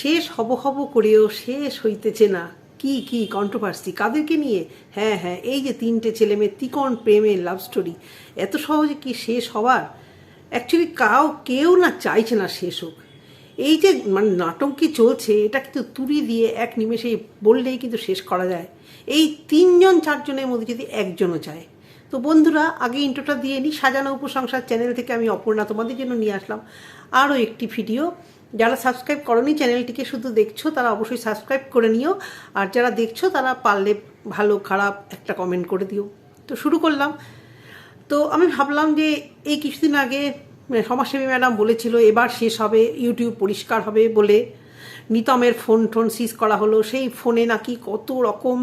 শেষ হব হব করেও শেষ হইতেছে না। কি কি কন্ট্রোভার্সি কাদেরকে নিয়ে? হ্যাঁ হ্যাঁ এই যে তিনটে ছেলে মেয়ে তিকন প্রেমের লাভ স্টোরি এত সহজে কি শেষ হবার? অ্যাকচুয়ালি কাউ কেউ না চাইছে না শেষ হোক। এই যে মানে নাটক কি চলছে, এটা কিন্তু তুড়ি দিয়ে এক নিমেষে বললেই কিন্তু শেষ করা যায়। এই তিনজন, চারজনের মধ্যে যদি একজনও চায় তো বন্ধুরা, আগে ইন্ট্রোটা দিয়ে নিই সাজানো উপসংসার চ্যানেল থেকে আমি অপর্ণা তোমাদের জন্য নিয়ে আসলাম। আরও একটি ভিডিও যারা সাবস্ক্রাইব করনি চ্যানেলটিকে শুধু দেখছ, তারা অবশ্যই সাবস্ক্রাইব করে নিও। আর যারা দেখছ, তারা পারলে ভালো, খারাপ একটা কমেন্ট করে দিও। তো শুরু করলাম। তো আমি ভাবলাম যে, এই কিছুদিন আগে সমাজসেবী ম্যাডাম বলেছিল, এবার শেষ হবে, ইউটিউব পরিষ্কার হবে বলে। নিতমের ফোন টোন সিজ করা হলো, সেই ফোনে নাকি কত রকম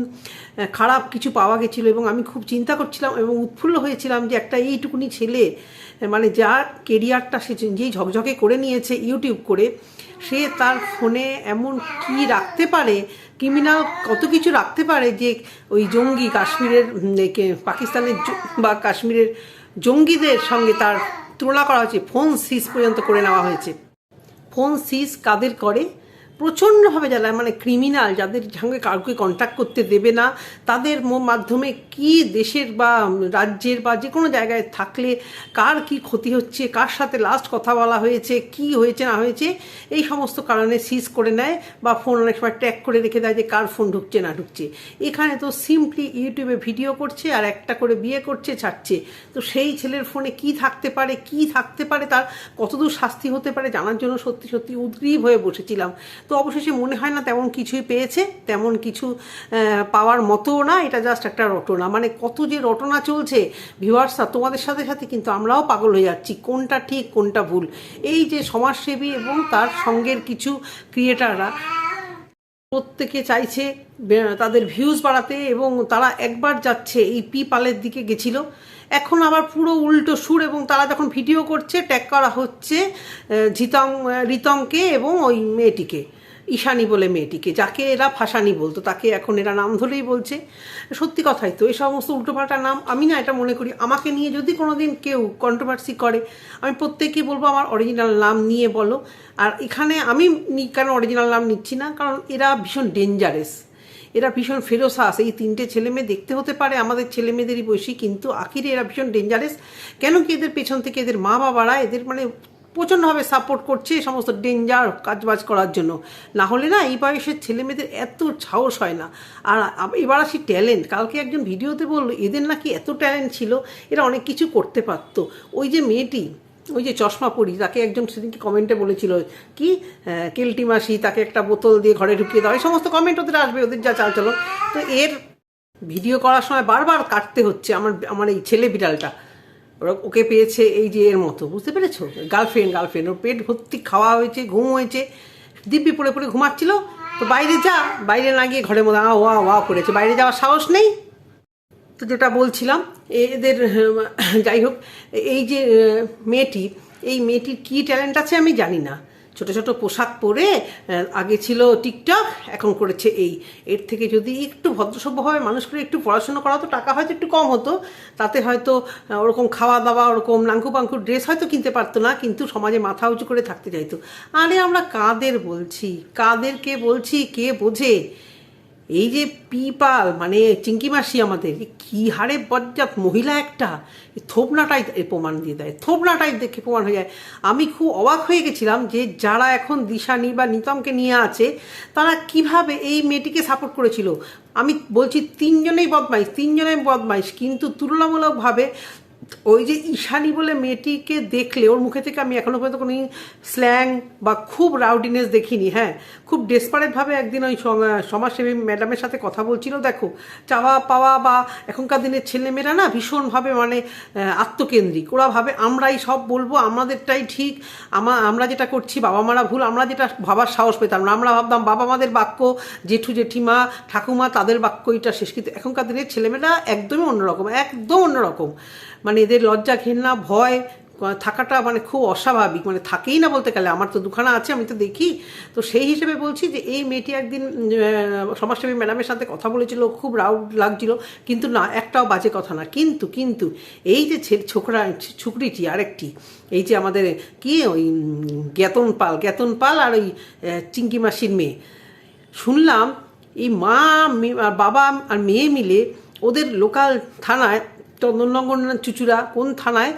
খারাপ কিছু পাওয়া গেছিল এবং আমি খুব চিন্তা করছিলাম এবং উৎফুল্ল হয়েছিলাম যে একটা এইটুকুনি ছেলে মানে যার কেরিয়ারটা সে যেই ঝকঝকে করে নিয়েছে ইউটিউব করে, সে তার ফোনে এমন কি রাখতে পারে, ক্রিমিনাল কত কিছু রাখতে পারে যে ওই জঙ্গি কাশ্মীরের পাকিস্তানের বা কাশ্মীরের জঙ্গিদের সঙ্গে তার তুলনা করা হয়েছে, ফোন সিজ পর্যন্ত করে নেওয়া হয়েছে। ফোন সিজ কাদের করে? প্রচণ্ডভাবে যারা মানে ক্রিমিনাল যাদের সঙ্গে কাউকে কন্ট্যাক্ট করতে দেবে না, তাদের মাধ্যমে কি দেশের বা রাজ্যের বা যে কোনো জায়গায় থাকলে কার কি ক্ষতি হচ্ছে, কার সাথে লাস্ট কথা বলা হয়েছে, কি হয়েছে, না হয়েছে, এই সমস্ত কারণে সিজ করে নেয় বা ফোন অনেক সময় ট্র্যাক করে রেখে দেয় যে কার ফোন ঢুকছে, না ঢুকছে। এখানে তো সিম্পলি ইউটিউবে ভিডিও করছে আর একটা করে বিয়ে করছে, ছাড়ছে। তো সেই ছেলের ফোনে কি থাকতে পারে, কি থাকতে পারে, তার কতদূর শাস্তি হতে পারে, জানার জন্য সত্যি সত্যি উদ্গ্রীব হয়ে বসেছিলাম। তো অবশেষে মনে হয় না তেমন কিছুই পেয়েছে তেমন কিছু পাওয়ার মতো না এটা জাস্ট একটা রটনা। মানে কত যে রটনা চলছে ভিউয়ার্সরা তোমাদের সাথে সাথে কিন্তু আমরাও পাগল হয়ে যাচ্ছি কোনটা ঠিক কোনটা ভুল। এই যে সমাজসেবী এবং তার সঙ্গের কিছু ক্রিয়েটাররা প্রত্যেকে চাইছে তাদের ভিউজ বাড়াতে এবং তারা একবার যাচ্ছে এই পি পালের দিকে গেছিল। এখন আবার পুরো উল্টো সুর এবং তারা যখন ভিডিও করছে ট্যাগ করা হচ্ছে আহ, ঝিতং আহ, রিতংকে এবং ওই মেয়েটিকে। ঈশানী বলে মেয়েটিকে, যাকে এরা ফাঁসানি বলতো, তাকে এখন এরা নাম ধরেই বলছে। সত্যি কথাই তো, এই সমস্ত উল্টোপাল্টা নাম আমি না এটা মনে করি। আমাকে নিয়ে যদি কোনোদিন কেউ কন্ট্রোভার্সি করে, আমি প্রত্যেককে বলব আমার অরিজিনাল নাম নিয়ে বলো। আর এখানে আমি কেন অরিজিনাল নাম নিচ্ছি না? কারণ এরা ভীষণ ডেঞ্জারাস এরা ভীষণ ফেরোসাস এই তিনটে ছেলে মেয়ে দেখতে হতে পারে, আমাদের ছেলে মেয়েদেরই বয়সী, কিন্তু আখিরে এরা ভীষণ ডেঞ্জারেস কেন কি এদের পেছন থেকে এদের মা বাবারা এদের মানে প্রচণ্ডভাবে সাপোর্ট করছে এই সমস্ত ডেঞ্জার কাজবাজ করার জন্য। না হলে না এই বয়সের ছেলে মেয়েদের এত সাহস হয় না। আর এবার আসি ট্যালেন্ট কালকে একজন ভিডিওতে বলল, এদের নাকি এত ট্যালেন্ট ছিল, এরা অনেক কিছু করতে পারতো। ওই যে মেয়েটি, ওই যে চশমা পরি, তাকে একজন সেদিনকে কমেন্টে বলেছিল, কি কেলটি মাসি, তাকে একটা বোতল দিয়ে ঘরে ঢুকিয়ে দাও। এই সমস্ত কমেন্ট ওদের আসবে, ওদের যা চাল চলো তো এর ভিডিও করার সময় বারবার কাটতে হচ্ছে আমার আমার এই ছেলে বিড়ালটা। ওরা ওকে পেয়েছে এই যে এর মতো, বুঝতে পেরেছ? গার্লফ্রেন্ড গার্লফ্রেন্ড ওর পেট ভর্তি খাওয়া হয়েছে, ঘুম হয়েছে। দিব্যি পড়ে পড়ে ঘুমাচ্ছিল। তো বাইরে যা, বাইরে না গিয়ে ঘরের মধ্যে আ, ওয়া ওয়া করেছে। বাইরে যাওয়ার সাহস নেই। তো যেটা বলছিলাম, এদের, যাই হোক, এই যে মেয়েটি, এই মেয়েটির কী ট্যালেন্ট আছে আমি জানি না। ছোট ছোট পোশাক পরে আগে ছিল টিকটক, এখন করেছে এই। এর থেকে যদি একটু ভদ্রসভ্যভাবে মানুষ করে একটু পড়াশুনো করা তো টাকা হয়তো একটু কম হতো। তাতে হয়তো ওরকম খাওয়া দাওয়া ওরকম নাঙ্কু পাঙ্কু ড্রেস হয়তো কিনতে পারতো না, কিন্তু সমাজে মাথা উঁচু করে থাকতে চাইতো। আরে আমরা কাদের বলছি? কাদেরকে বলছি? কে বোঝে? এই যে পিপাল মানে চিঙ্কি মাসি আমাদের কি হারে বজ্জাত মহিলা একটা। এ থোবনাটাই প্রমাণ দিয়ে দেয়, থোপনাটাই দেখে প্রমাণ হয়ে যায়। আমি খুব অবাক হয়ে গেছিলাম যে যারা এখন দিশানি বা নিতমকে নিয়ে আছে, তারা কীভাবে এই মেয়েটিকে সাপোর্ট করেছিল? আমি বলছি, তিনজনেই বদমাইশ তিনজনেই বদমাইশ, কিন্তু তুলনামূলকভাবে ওই যে ঈশানি বলে মেয়েটিকে দেখলে, ওর মুখে থেকে আমি এখনও পর্যন্ত কোনো স্ল্যাং বা খুব রাউডিনেস দেখিনি হ্যাঁ। খুব ডেসপারেটভাবে একদিন ওই সমাজসেবী ম্যাডামের সাথে কথা বলছিল, দেখো, চাওয়া পাওয়া বা এখনকার দিনের ছেলেমেয়েরা না ভীষণভাবে মানে আত্মকেন্দ্রিক। ওরা ভাবে, আমরাই সব বলব, আমাদেরটাই ঠিক, আমা, আমরা যেটা করছি বাবা মারা ভুল, আমরা যেটা ভাবার সাহস পেতাম না। আমরা ভাবতাম, বাবা মাদের বাক্য, জেঠু জেঠিমা, ঠাকুমা, তাদের বাক্যইটা শেষ। কিন্তু এখনকার দিনের ছেলেমেয়েরা একদমই অন্যরকম, একদম অন্যরকম। মানে এদের লজ্জা ঘেন্না ভয় থাকাটা মানে খুব অস্বাভাবিক। মানে থাকেই না বলতে গেলে, আমার তো দুখানা আছে, আমি তো দেখি। তো সেই হিসেবে বলছি যে, এই মেয়েটি একদিন সমাজসেবী ম্যাডামের সাথে কথা বলেছিল, খুব রাউড লাগছিল। কিন্তু না, একটাও বাজে কথা না। কিন্তু কিন্তু, এই যে ছোকরা ছুকরিটি আরেকটি, এই যে আমাদের কি ওই জ্ঞাতন পাল জ্ঞাতন পাল আর ওই চিঙ্কি মাসির মেয়ে। শুনলাম, এই মা, বাবা আর মেয়ে মিলে ওদের লোকাল থানায় চন্দননগর চুচুড়া কোন থানায়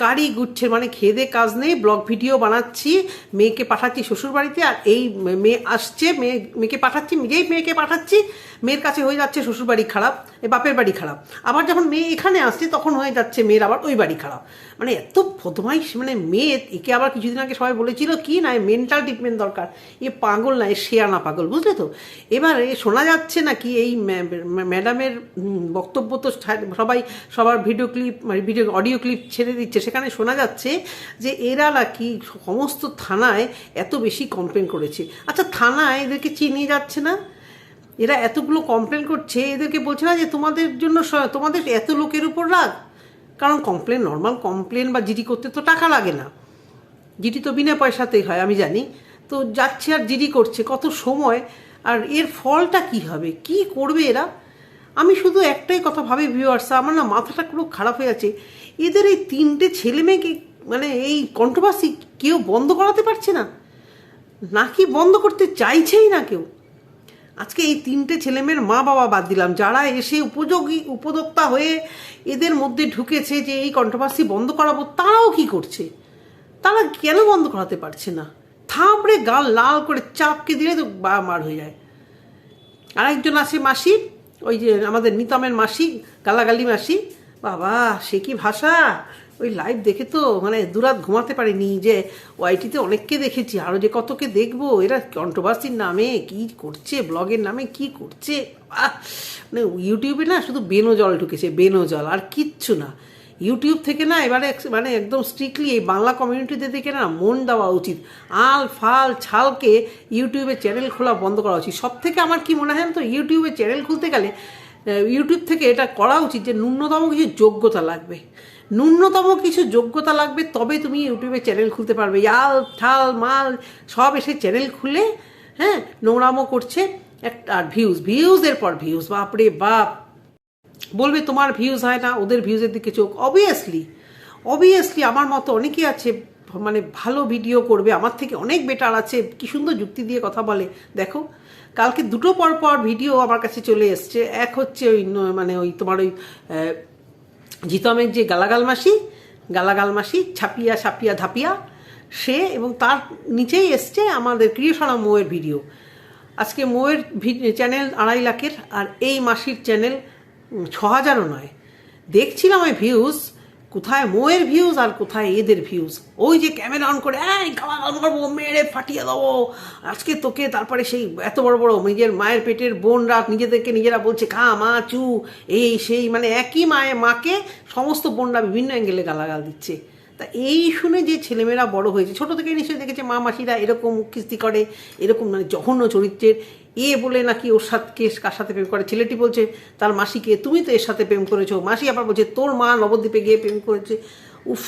গাড়ি গুচ্ছে মানে খেদে কাজ নেই ব্লগ ভিডিও বানাচ্ছি, মেয়েকে পাঠাচ্ছি শ্বশুরবাড়িতে, আর এই মেয়ে আসছে, মেয়ে, মেয়েকে পাঠাচ্ছি যেই মেয়েকে পাঠাচ্ছি, মেয়ের কাছে হয়ে যাচ্ছে শ্বশুরবাড়ি খারাপ, এ বাপের বাড়ি খারাপ। আবার যখন মেয়ে এখানে আসছে, তখন হয়ে যাচ্ছে মেয়ের আবার ওই বাড়ি খারাপ। মানে এত বদমাইশ মানে মেয়ে, একে আবার কিছুদিন আগে সবাই বলেছিল, কি না মেন্টাল ট্রিটমেন্ট দরকার, এ পাগল না, এ শেয়ানা পাগল বুঝলে তো? এবারে শোনা যাচ্ছে নাকি এই ম্যা- ম্যা- ম্যাডামের বক্তব্য তো সবাই সবার video clip video audio clip ছেড়ে দিচ্ছে সেখানে শোনা যাচ্ছে যে এরা নাকি সমস্ত থানায় এত বেশি কমপ্লেন করেছে। আচ্ছা থানায় এদেরকে চিনিয়ে যাচ্ছে না? এরা এতগুলো কমপ্লেন করছে, এদেরকে বলছে না যে তোমাদের জন্য তোমাদের এত লোকের উপর রাগ? কারণ কমপ্লেন নর্মাল কমপ্লেন বা জিডি করতে তো টাকা লাগে না। জিডি তো বিনা পয়সাতেই হয়, আমি জানি। তো যাচ্ছে আর জিডি করছে, কত সময়? আর এর ফলটা কি হবে? কি করবে এরা? আমি শুধু একটাই কথা ভাবি ভিউয়ার্স আমার না মাথাটা পুরো খারাপ হয়ে আছে এদের এই তিনটে ছেলে মেয়েকে মানে এই কন্ট্রোভার্সি কেউ বন্ধ করাতে পারছে না? নাকি বন্ধ করতে চাইছেই না কেউ? আজকে এই তিনটে ছেলেমেয়ের মা বাবা বাদ দিলাম, যারা এসে উপযোগী, উপদোক্তা হয়ে এদের মধ্যে ঢুকেছে যে এই কন্ট্রোভার্সি বন্ধ করাবো, তারাও কি করছে? তারা কেন বন্ধ করাতে পারছে না? থামড়ে গাল লাল করে চাপকে দিলে তো বা মার হয়ে যায়। আরেকজন আছে মাসি, ওই যে আমাদের নিতমের মাসি, গালাগালি মাসি বাবা, সে কি ভাষা? ওই লাইভ দেখে তো মানে দুরাত ঘুমাতে পারিনি যে ওয়াইটিতে অনেককে দেখেছি আরও যে কতকে দেখব? এরা কন্ট্রোভার্সির নামে কি করছে ব্লগের নামে কি করছে! মানে ইউটিউবে না শুধু বেনো জল ঢুকেছে, বেনো জল, আর কিচ্ছু না। ইউটিউব থেকে না এবারে মানে একদম স্ট্রিক্টলি এই বাংলা কমিউনিটিতে দেখে না মন দেওয়া উচিত। আল ফাল ছালকে ইউটিউবে চ্যানেল খোলা বন্ধ করা উচিত। সব থেকে আমার কি মনে হয় তো? ইউটিউবে চ্যানেল খুলতে গেলে ইউটিউব থেকে এটা করা উচিত যে ন্যূনতম কিছু যোগ্যতা লাগবে। ন্যূনতম কিছু যোগ্যতা লাগবে তবে তুমি ইউটিউবে চ্যানেল খুলতে পারবে। ইয়াল, ঠাল, মাল, সব এসে চ্যানেল খুলে হ্যাঁ নোংরামো করছে একটা, আর ভিউজ ভিউজের পর ভিউজ বাপরে বাপ। বলবে তোমার ভিউজ হয় না, ওদের ভিউজের দিকে চোখ। অবভিয়াসলি অবভিয়াসলি আমার মতো অনেকেই আছে মানে ভালো ভিডিও করবে, আমার থেকে অনেক বেটার আছে, কি সুন্দর যুক্তি দিয়ে কথা বলে। দেখো কালকে দুটো পর পর ভিডিও আমার কাছে চলে এসছে। এক হচ্ছে ওই মানে ওই তোমার ওই জিতমের যে গালাগাল মাসি গালাগাল মাসি, ছাপিয়া ছাপিয়া ধাপিয়া, সে এবং তার নিচেই এসছে আমাদের ক্রিয়েশনা মোয়ের ভিডিও। আজকে মোয়ের চ্যানেল আড়াই লাখের, আর এই মাসির চ্যানেল ছ হাজারও নয়। দেখছিলাম ওই ভিউজ কোথায় মোয়ের ভিউজ আর কোথায় এদের ভিউজ ওই যে ক্যামেরা অন করে, এই গালাগাল মারবো মেরে ফাটিয়ে দেবো। আজকে তোকে, তারপরে সেই এত বড় বড় নিজের মায়ের পেটের বোনরা নিজেদেরকে নিজেরা বলছে, খা, মা, চু। এই, সেই মানে একই মায়ে, মাকে সমস্ত বোনরা বিভিন্ন অ্যাঙ্গেলে গালাগাল দিচ্ছে। তা এই শুনে যে ছেলেমেয়েরা বড় হয়েছে, ছোট থেকে নিশ্চয়ই দেখেছে, মা, মাসিরা এরকম কিস্তি করে, এরকম মানে জঘন্য চরিত্রের, এ বলে নাকি ওর সাথে, কার সাথে প্রেম করে? ছেলেটি বলছে, তার মাসিকে, তুমি তো এর সাথে প্রেম করেছ। মাসি আবার বলছে, তোর মা নবদ্বীপে গিয়ে প্রেম করেছে। উফ।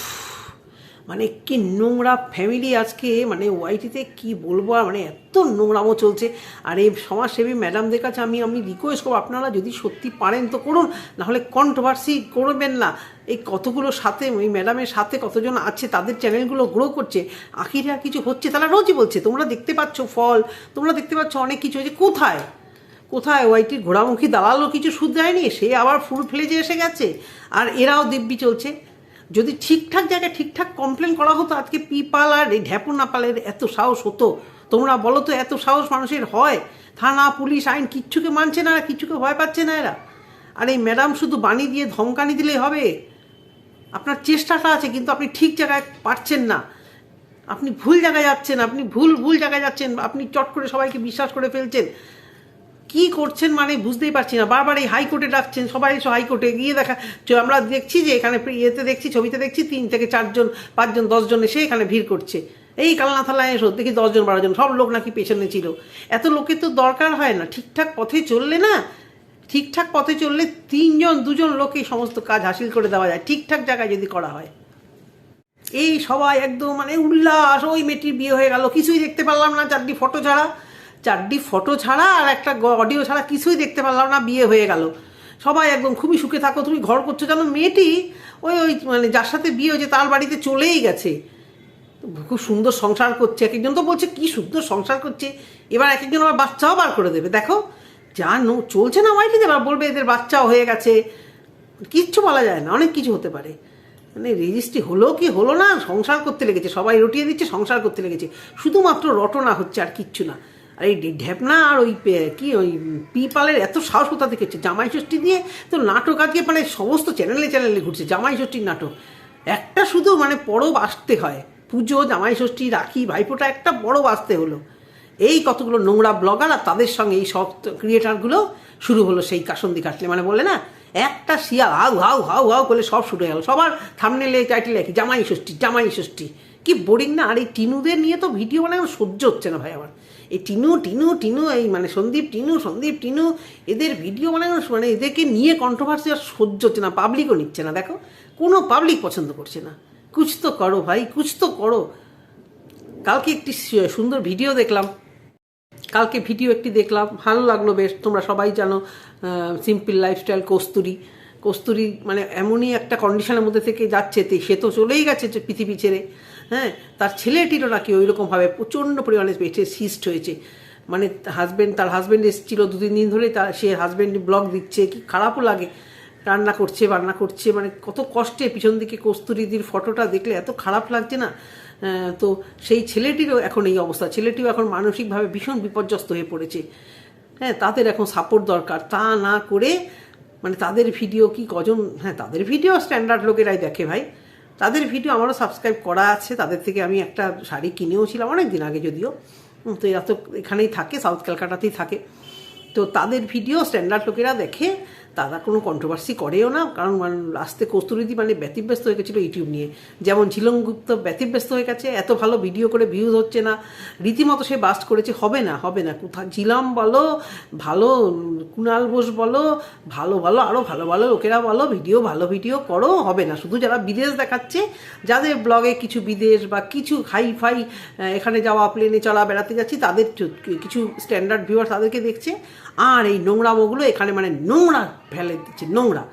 মানে কি নোংরা ফ্যামিলি আজকে মানে ওয়াইটিতে কি বলব আর মানে এত নোংরামো চলছে। আর এই সমাজসেবী ম্যাডামদের কাছে আমি আমি রিকোয়েস্ট করব, আপনারা যদি সত্যি পারেন তো করুন, নাহলে কন্ট্রোভার্সি করবেন না। এই কতগুলো সাথে, ওই ম্যাডামের সাথে কতজন আছে, তাদের চ্যানেলগুলো গ্রো করছে, আখিরে কিছু হচ্ছে? তারা রোজই বলছে, তোমরা দেখতে পাচ্ছ ফল, তোমরা দেখতে পাচ্ছ অনেক কিছু হয়েছে, কোথায়? কোথায় ওয়াইটির ঘোড়ামুখী দালালও কিছু সুদ দেয়নি সে আবার ফুল ফ্লেজে এসে গেছে? আর এরাও দিব্যি চলছে। যদি ঠিকঠাক জায়গায় ঠিকঠাক কমপ্লেন করা হতো, আজকে পিপাল আর এই ঢ্যাপু নাপালের এত সাহস হতো। তোমরা বলো তো, এত সাহস মানুষের হয়? থানা, পুলিশ, আইন কিচ্ছুকে মানছে না এরা কিচ্ছুকে ভয় পাচ্ছে না এরা? আর এই ম্যাডাম, শুধু বাণী দিয়ে ধমকানি দিলেই হবে? আপনার চেষ্টাটা আছে, কিন্তু আপনি ঠিক জায়গায় পারছেন না। আপনি ভুল জায়গায় যাচ্ছেন, আপনি ভুল ভুল জায়গায় যাচ্ছেন, আপনি চট করে সবাইকে বিশ্বাস করে ফেলছেন। কি করছেন মানে বুঝতেই পারছি না। বারবার এই হাইকোর্টে ডাকছেন, সবাই এসে হাইকোর্টে গিয়ে দেখা। আমরা দেখছি যে এখানে ইয়েতে দেখছি, ছবিতে দেখছি, তিন থেকে চারজন, পাঁচজন, দশজন এসে এখানে ভিড় করছে। এই কালনা থালায় এসো, দেখি দশজন, বারোজন, সব লোক নাকি পেছনে ছিল। এত লোকের তো দরকার হয় না, ঠিকঠাক পথে চললে না, ঠিকঠাক পথে চললে তিনজন, দুজন লোকে সমস্ত কাজ হাসিল করে দেওয়া যায়, ঠিকঠাক জায়গায় যদি করা হয়। এই সবাই একদম মানে উল্লাস, ওই মেয়েটির বিয়ে হয়ে গেল, কিছুই দেখতে পারলাম না, চারটি ফটো ছাড়া। চারটি ফটো ছাড়া আর একটা অডিও ছাড়া কিছুই দেখতে পারলাম না, বিয়ে হয়ে গেল। সবাই একদম খুবই সুখে থাকো, তুমি ঘর করছ। জানো, মেয়েটি ওই ওই মানে যার সাথে বিয়ে হয়েছে তার বাড়িতে চলেই গেছে। খুব সুন্দর সংসার করছে। এক একজন তো বলছে, কি সুন্দর সংসার করছে। এবার এক একজন আবার বাচ্চাও বার করে দেবে। দেখো, যা নো চলছে না ওয়াইটিতে এবার বলবে এদের বাচ্চাও হয়ে গেছে। কিচ্ছু বলা যায় না, অনেক কিছু হতে পারে। মানে রেজিস্ট্রি হলো কি হলো না, সংসার করতে লেগেছে। সবাই রটিয়ে দিচ্ছে, সংসার করতে লেগেছে। শুধুমাত্র রটনা হচ্ছে আর কিচ্ছু না। আর এই ঢ্যাপনা আর ওই কি ওই পিপালের এত সাহস কোথা থেকে জামাই ষষ্ঠী দিয়ে তো নাটক আজকে মানে সমস্ত চ্যানেলে চ্যানেলে ঘুরছে, জামাই ষষ্ঠীর নাটক। একটা শুধু মানে পরব আসতে হয়। পুজো, জামাই ষষ্ঠী, রাখি, ভাইফোঁটা, একটা পরব আসতে হলো। এই কতগুলো নোংরা ব্লগার আর তাদের সঙ্গে এই সব ক্রিয়েটারগুলো শুরু হলো সেই কাসন্দি কাটলে। মানে বলে না, একটা শিয়াল হাউ হাউ হাউ হাউ করলে সব শুরু হয়ে গেল। সবার থামনেলে টাইটেল একই, জামাই ষষ্ঠী জামাই ষষ্ঠী। কি বোরিং না? আর এই টিনুদের নিয়ে তো ভিডিও আমার সহ্য হচ্ছে না ভাই আমার। এই টিনু টিনু টিনু, এই মানে সন্দীপ, টিনু সন্দীপ, টিনু, এদের ভিডিও বানানো মানে এদেরকে নিয়ে কন্ট্রোভার্সি আর সহ্য হচ্ছে না পাবলিকও নিচ্ছে না, দেখো। কোনো পাবলিক পছন্দ করছে না। কুছ তো করো ভাই, কুছ তো করো। কালকে একটি সুন্দর ভিডিও দেখলাম। কালকে ভিডিও একটি দেখলাম, ভালো লাগল বেশ, তোমরা সবাই জানো সিম্পল লাইফস্টাইল কস্তুরি। কস্তুরি মানে এমনই একটা কন্ডিশনের মধ্যে থেকে যাচ্ছে সে তো চলেই গেছে পৃথিবী ছেড়ে। হ্যাঁ তার ছেলেটিরও নাকি ওই রকমভাবে প্রচণ্ড পরিমাণে পেটে সিস্ট হয়েছে। মানে হাজব্যান্ড তার হাজব্যান্ড এসেছিল দু তিন দিন ধরে তার সে হাজব্যান্ড ব্লগ দিচ্ছে, কি খারাপও লাগে। রান্না করছে, বান্না করছে মানে কত কষ্টে পিছন দিকে কস্তুরিদির ফটোটা দেখলে এত খারাপ লাগছে না। তো সেই ছেলেটিরও এখন এই অবস্থা। ছেলেটিও এখন মানসিকভাবে ভীষণ বিপর্যস্ত হয়ে পড়েছে। হ্যাঁ তাদের এখন সাপোর্ট দরকার। তা না করে মানে তাদের ভিডিও কি কজন হ্যাঁ তাদের ভিডিও স্ট্যান্ডার্ড লোকেরাই দেখে ভাই। তাদের ভিডিও আমারও সাবস্ক্রাইব করা আছে, তাদের থেকে আমি একটা শাড়ি কিনেও ছিলাম অনেক দিন আগে যদিও। তো এরা তো এখানেই থাকে সাউথ ক্যালকাটাতেই থাকে। তো তাদের ভিডিও স্ট্যান্ডার্ড লোকেরা দেখে তারা কোনো কন্ট্রোভার্সি করেও না, কারণ মানে লাস্টে কস্তুরিদি মানে ব্যতিব্যস্ত হয়ে গেছিল ইউটিউব নিয়ে। যেমন ঝিলং গুপ্ত ব্যতিব্যস্ত হয়ে গেছে, এত ভালো ভিডিও করে ভিউজ হচ্ছে না। রীতিমতো সে বাস্ট করেছে, হবে না হবে না। কোথাও ঝিলাম বলো, ভালো কুণাল বোস বলো, ভালো ভালো আরও ভালো ভালো লোকেরা বলো ভিডিও ভালো ভিডিও করো, হবে না। শুধু যারা বিদেশ দেখাচ্ছে, যাদের ব্লগে কিছু বিদেশ বা কিছু হাই ফাই এখানে যাওয়া প্লেনে চলা, বেড়াতে যাচ্ছি, তাদের কিছু স্ট্যান্ডার্ড ভিউয়ার তাদেরকে দেখছে। আর এই নোংরামোগুলো এখানে মানে নোংরা ফেলে দিচ্ছে, নোংরা।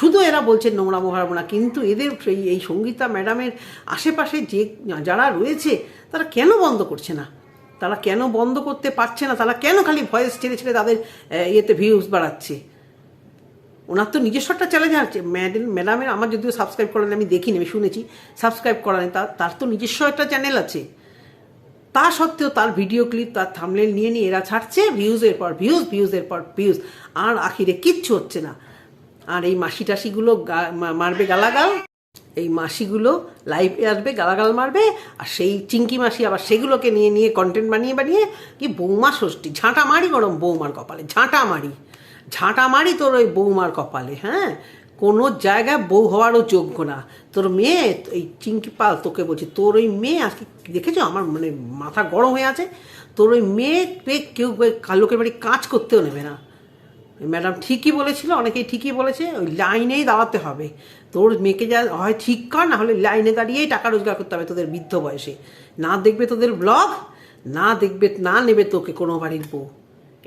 শুধু এরা বলছে নোংরা হারাবো না কিন্তু এদের সেই, এই সঙ্গীতা ম্যাডামের আশেপাশে যে যারা রয়েছে, তারা কেন বন্ধ করছে না? তারা কেন বন্ধ করতে পারছে না? তারা কেন খালি ভয়েস ছেড়ে ছেড়ে তাদের ইয়েতে ভিউজ বাড়াচ্ছে? ওনার তো নিজস্ব একটা চ্যালেঞ্জ আছে। ম্যাডাম, ম্যাডামের, আমার যদিও সাবস্ক্রাইব করেন আমি দেখিনি, আমি শুনেছি। সাবস্ক্রাইব করা নেই, তার তো নিজস্ব একটা চ্যানেল আছে। তা সত্ত্বেও তার ভিডিও ক্লিপ, তার থামলেল নিয়ে নিয়ে এরা ছাড়ছে ভিউজের পর ভিউজ ভিউজের পর ভিউজ আর আখিরে কিচ্ছু হচ্ছে না। আর এই মাসি টাসিগুলো মারবে গালাগাল। এই মাসিগুলো লাইভে আসবে, গালাগাল মারবে, আর সেই চিঙ্কি মাসি আবার সেগুলোকে নিয়ে নিয়ে কন্টেন্ট বানিয়ে বানিয়ে কি বৌমা ষষ্ঠী। ঝাঁটা মারি গরম বৌমার কপালে, ঝাঁটা মারি। ঝাঁটা মারি তোর ওই বৌমার কপালে হ্যাঁ? কোনো জায়গায় বউ হওয়ারও যোগ্য না। তোর মেয়ে, এই চিঙ্কি পাল তোকে বলছি, তোর ওই মেয়ে আজকে দেখেছ? আমার মানে মাথা গরম হয়ে আছে। তোর ওই মেয়ে কেউ লোকের বাড়ি কাজ করতেও নেবে না। ম্যাডাম ঠিকই বলেছিল, অনেকেই ঠিকই বলেছে, ওই লাইনেই দাঁড়াতে হবে। তোর মেয়েকে যা হয় ঠিক কর, না হলে লাইনে দাঁড়িয়েই টাকা রোজগার করতে হবে তোদের বৃদ্ধ বয়সে। না দেখবে তোদের ব্লগ, না দেখবে, না নেবে তোকে কোনো বাড়ির বউ।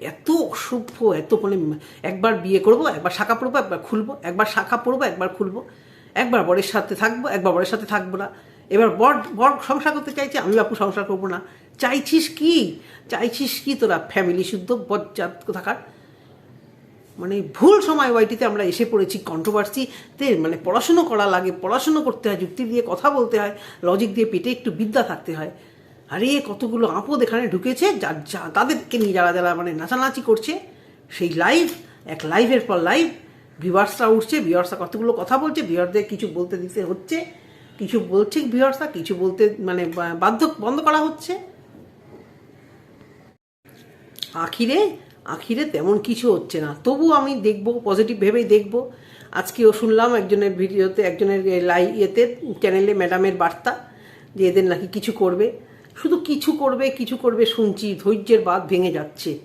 এত অসভ্য এত মানে একবার বিয়ে করব, একবার শাখা পড়ব, একবার খুলবো, একবার শাখা পড়ব, একবার খুলবো। একবার বরের সাথে থাকব, একবার বরের সাথে থাকব না। এবার বর বর সংসার করতে চাইছে আমি বাপু সংসার করব না। চাইছিস কি? চাইছিস কি তোরা ফ্যামিলি শুদ্ধ, বজ্জাত থাকার মানে ভুল সময় ওয়াইটিতে আমরা এসে পড়েছি কন্ট্রোভার্সিতে মানে পড়াশুনো করা লাগে, পড়াশুনো করতে হয়, যুক্তি দিয়ে কথা বলতে হয় লজিক দিয়ে পেটে একটু বিদ্যা থাকতে হয়। আরে, কতগুলো আপদ এখানে ঢুকেছে? যার যা, তাদেরকে নিয়ে যারা যারা মানে নাচানাচি করছে, সেই লাইভ এক লাইভের পর লাইভ ভিউয়ার্সরা উঠছে ভিউয়ার্সরা কতগুলো কথা বলছে ভিউয়ারদের কিছু বলতে দিতে হচ্ছে, কিছু বলছে ভিউয়ার্সরা কিছু বলতে মানে বাধ্য, বন্ধ করা হচ্ছে। আখিরে আখিরে তেমন কিছু হচ্ছে না। তবু আমি দেখব পজিটিভ ভেবেই দেখব। আজকেও শুনলাম একজনের ভিডিওতে, একজনের লাই ইয়েতে চ্যানেলে ম্যাডামের বার্তা যে এদের নাকি কিছু করবে। শুধু কিছু করবে কিছু করবে শুনছি, ধৈর্যের বাদ ভেঙে যাচ্ছে।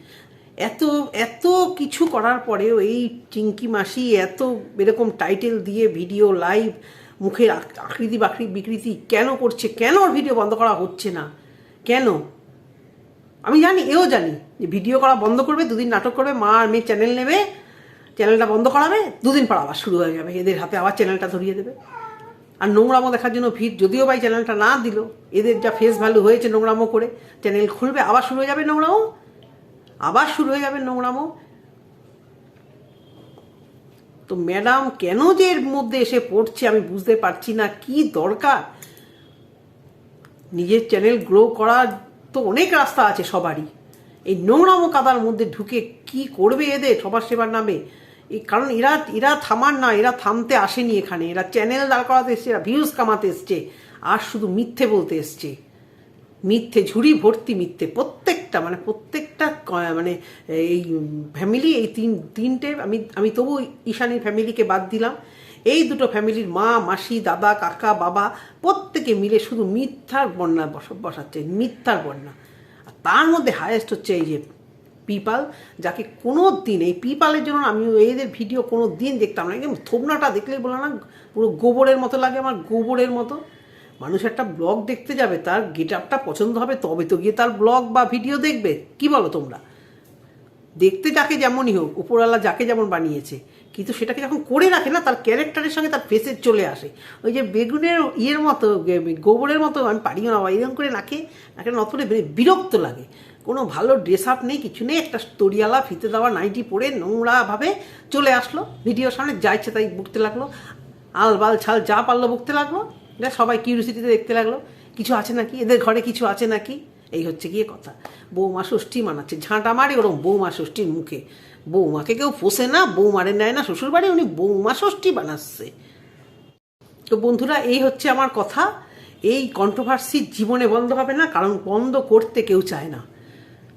এত এত কিছু করার পরেও এই চিঙ্কি মাসি এত এরকম টাইটেল দিয়ে ভিডিও লাইভ, মুখের আক- আকৃতি বাকৃতি বিকৃতি কেন করছে, কেন ওর ভিডিও বন্ধ করা হচ্ছে না? কেন? আমি জানি, এও জানি যে ভিডিও করা বন্ধ করবে, দুদিন নাটক করবে, মা আর মেয়ে চ্যানেল নেবে, চ্যানেলটা বন্ধ করাবে, দুদিন পর আবার শুরু হয়ে যাবে, এদের হাতে আবার চ্যানেলটা ধরিয়ে দেবে। আর নোংরামো দেখার জন্য ভিড়, যদিও বা চ্যানেলটা না দিল, এদের যা ফেস ভ্যালু হয়েছে নোংরামো করে চ্যানেল খুলবে, আবার শুরু হয়ে যাবে নোংরামো? আবার শুরু হয়ে যাবে নোংরামো? তো ম্যাডাম কেন যে এর মধ্যে এসে পড়ছে আমি বুঝতে পারছি না, কি দরকার? নিজের চ্যানেল গ্রো করার তো অনেক রাস্তা আছে সবারই। এই নোংরামো কাদার মধ্যে ঢুকে কি করবে এদের সবার সেবার নামে? কারণ এরা এরা থামার না, এরা থামতে আসেনি এখানে। এরা চ্যানেল দাঁড় করাতে এসছে, এরা ভিউজ কামাতে এসছে, আর শুধু মিথ্যে বলতে এসছে। মিথ্যে ঝুড়ি ভর্তি মিথ্যে, প্রত্যেকটা মানে প্রত্যেকটা মানে এই ফ্যামিলি এই তিন, তিনটে, আমি আমি তবু ঈশানীর ফ্যামিলিকে বাদ দিলাম। এই দুটো ফ্যামিলির মা, মাসি, দাদা, কাকা, বাবা, প্রত্যেকে মিলে শুধু মিথ্যার বন্যা বস- বসাচ্ছে, মিথ্যার বন্যা। তার মধ্যে হায়েস্ট হচ্ছে এই যে পিপাল যাকে কোনো দিন এই পিপালের জন্য আমি এদের ভিডিও কোনো দিন দেখতাম না। একদম থোবনাটা দেখলেই বলে না, পুরো গোবরের মতো লাগে আমার, গোবরের মতো। মানুষ একটা ব্লগ দেখতে যাবে, তার গেট আপটা পছন্দ হবে, তবে তো গিয়ে তার ব্লগ বা ভিডিও দেখবে। কি বলো তোমরা? দেখতে যাকে যেমনই হোক, উপরওয়ালা যাকে যেমন বানিয়েছে, কিন্তু সেটাকে যখন করে রাখে না, তার ক্যারেক্টারের সঙ্গে তার ফেসে চলে আসে। ওই যে বেগুনের ইয়ের মতো, গোবরের মতো আমি পারিও না এরকম করে নাকে নাকে নতরে বিরক্ত লাগে। কোনো ভালো ড্রেস আপ নেই, কিছু নেই, একটা তরিয়ালা ফিতে দেওয়া নাইটি পরে নোংরাভাবে চলে আসলো। ভিডিওর সামনে যা ইচ্ছে তাই বুকতে লাগল। আল বাল ছাল যা পারল বুকতে লাগল। যা সবাই কিউরিসিটিতে দেখতে লাগল। কিছু আছে নাকি? এদের ঘরে কিছু আছে নাকি? এই হচ্ছে গিয়ে কথা। বৌমা ষষ্ঠী মানাচ্ছে। ঝাঁটা মারে ওরকম বৌমা ষষ্ঠীর মুখে। বৌমাকে কেউ পোষে না বৌমারে নেয় না শ্বশুর বাড়ি উনি বৌমা ষষ্ঠী বানাচ্ছে। তো বন্ধুরা, এই হচ্ছে আমার কথা। এই কন্ট্রোভার্সি জীবনে বন্ধ হবে না, কারণ বন্ধ করতে কেউ চায় না।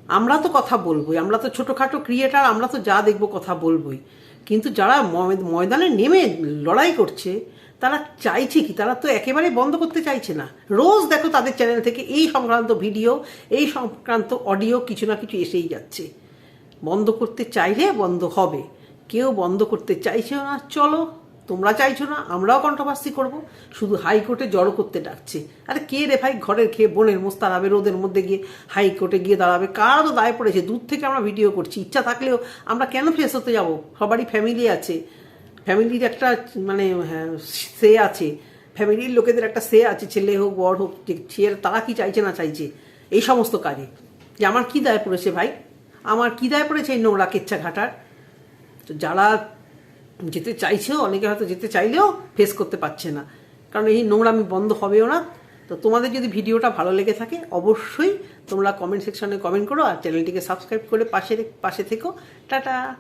আমরা তো কথা বলবোই, আমরা তো ছোটোখাটো ক্রিয়েটার আমরা তো যা দেখব কথা বলবোই। কিন্তু যারা ময়- ময়দানে নেমে লড়াই করছে, তারা চাইছে কি? তারা তো একেবারে বন্ধ করতে চাইছে না। রোজ দেখো তাদের চ্যানেল থেকে এই সংক্রান্ত ভিডিও এই সংক্রান্ত অডিও কিছু না কিছু এসেই যাচ্ছে। বন্ধ করতে চাইলে বন্ধ হবে। কেউ বন্ধ করতে চাইছেও না। চলো তোমরা চাইছো না আমরাও কন্ট্রোভার্সি করব। শুধু হাইকোর্টে জড়ো করতে ডাকছে। আরে কে রে ভাই ঘরের খেয়ে বোনের দাঁড়াবে রোদের মধ্যে গিয়ে? হাইকোর্টে গিয়ে দাঁড়াবে। কারও তো দায় পড়েছে? দূর থেকে আমরা ভিডিও করছি। ইচ্ছা থাকলেও আমরা কেন ফেস হতে যাব? সবারই ফ্যামিলি আছে। ফ্যামিলির একটা মানে হ্যাঁ, সে আছে। ফ্যামিলির লোকেদের একটা সে আছে ছেলে হোক বড় হোক যে তারা কি চাইছে না চাইছে? এই সমস্ত কাজে। যে আমার কি দায় পড়েছে ভাই? আমার কি দায় পড়েছে এই নোংরা কেচ্ছা ঘাটার? তো যারা যেতে চাইছেও, অনেকে হয়তো যেতে চাইলেও ফেস করতে পারছে না। কারণ এই নোংরামি বন্ধ হবেও না। তো তোমাদের যদি ভিডিওটা ভালো লেগে থাকে, অবশ্যই তোমরা কমেন্ট সেকশনে কমেন্ট করো আর চ্যানেলটিকে সাবস্ক্রাইব করে পাশে পাশে থেকো। টাটা!